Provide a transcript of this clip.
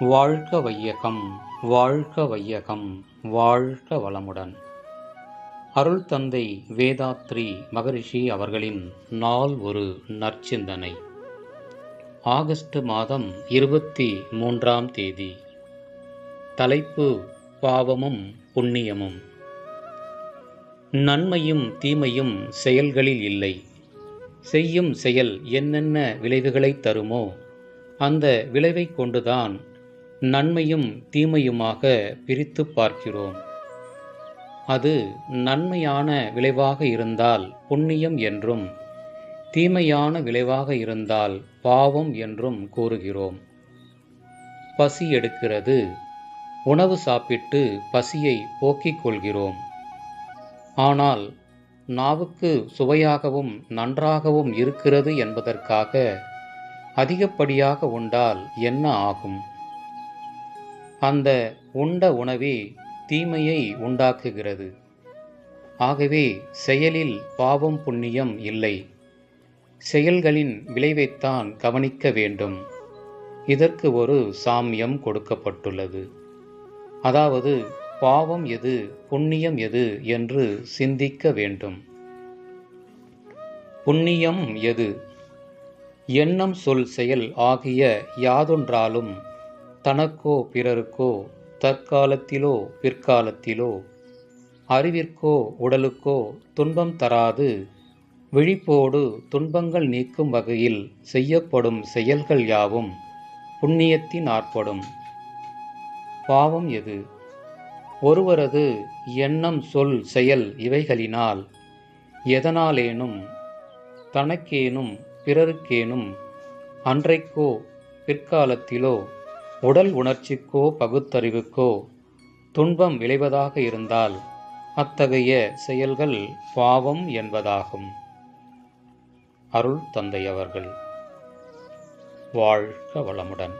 வாழ்க வையகம் வாழ்க வையகம் வாழ்க வளமுடன். அருள் தந்தை வேதாத்ரி மகரிஷி அவர்களின் நாள் ஒரு நற்சிந்தனை. ஆகஸ்ட் மாதம் இருபத்தி மூன்றாம் தேதி. தலைப்பு பாவமும் புண்ணியமும். நன்மையும் தீமையும் செயல்களில் இல்லை. செய்யும் செயல் என்னென்ன விளைவுகளை தருமோ அந்த விளைவை கொண்டுதான் நன்மையும் தீமையுமாக பிரித்து பார்க்கிறோம். அது நன்மையான விளைவாக இருந்தால் புண்ணியம் என்றும் தீமையான விளைவாக இருந்தால் பாவம் என்றும் கூறுகிறோம். பசி எடுக்கிறது. உணவு சாப்பிட்டு பசியை போக்கிக் கொள்கிறோம். ஆனால் நாவுக்கு சுவையாகவும் நன்றாகவும் இருக்கிறது என்பதற்காக அதிகப்படியாக உண்டால் என்ன ஆகும்? அந்த உண்ட உணவே தீமையை உண்டாக்குகிறது. ஆகவே செயலில் பாவம் புண்ணியம் இல்லை. செயல்களின் விளைவைத்தான் கவனிக்க வேண்டும். இதற்கு ஒரு சாமியம் கொடுக்கப்பட்டுள்ளது. அதாவது பாவம் எது புண்ணியம் எது என்று சிந்திக்க வேண்டும். புண்ணியம் எது? எண்ணம் சொல் செயல் ஆகிய யாதொன்றாலும் தனக்கோ பிறருக்கோ தற்காலத்திலோ பிற்காலத்திலோ அறிவிற்கோ உடலுக்கோ துன்பம் தராது விழிப்போடு துன்பங்கள் நீக்கும் வகையில் செய்யப்படும் செயல்கள் யாவும் புண்ணியத்தின் ஆற்படும் பாவம் எது? ஒருவரது எண்ணம் சொல் செயல் இவைகளினால் எதனாலேனும் தனக்கேனும் பிறருக்கேனும் அன்றைக்கோ பிற்காலத்திலோ உடல் உணர்ச்சிக்கோ பகுத்தறிவுக்கோ துன்பம் விளைவதாக இருந்தால் அத்தகைய செயல்கள் பாவம் என்பதாகும். அருள் தந்தையவர்கள். வாழ்க வளமுடன்.